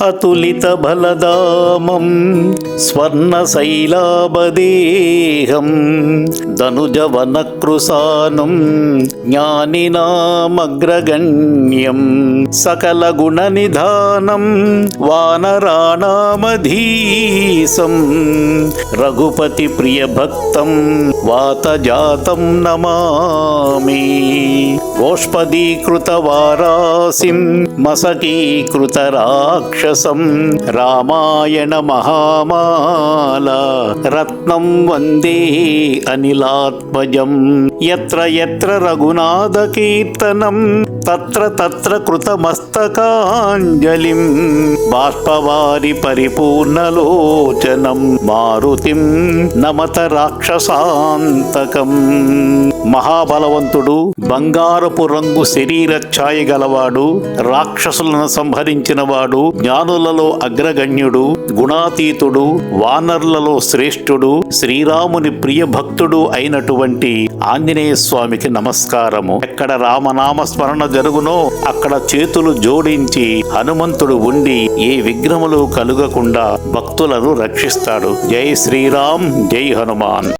అతులిత బలదామం స్వర్ణశైలాబదేహం ధనుజవనకృసానం జ్ఞానినామగ్రగణ్యం సకల గుణ నిధానం వానరాణామధీసం రఘుపతి ప్రియ భక్తం వాతజాతం నమామి గోష్పదీకృత వారాసిం మసకీకృత రాక్షసం రామాయణ మహామాల రత్నం వందే అనిలాత్మజం ఎత్ర ఎత్ర రఘునాథ కీర్తనం మహాబలవంతుడు బంగారపు రంగు శరీర ఛాయ గలవాడు రాక్షసులను సంహరించిన వాడు జ్ఞానులలో అగ్రగణ్యుడు గుణాతీతుడు వానర్లలో శ్రేష్ఠుడు శ్రీరాముని ప్రియ భక్తుడు అయినటువంటి ఆంజనేయ స్వామికి నమస్కారము. ఎక్కడ రామనామ స్మరణ జరుగునో అక్కడ చేతులు జోడించి హనుమంతుడు ఉండి ఏ విఘ్నములు కలుగకుండా భక్తులను రక్షిస్తాడు. జై శ్రీరామ్ జై హనుమాన్.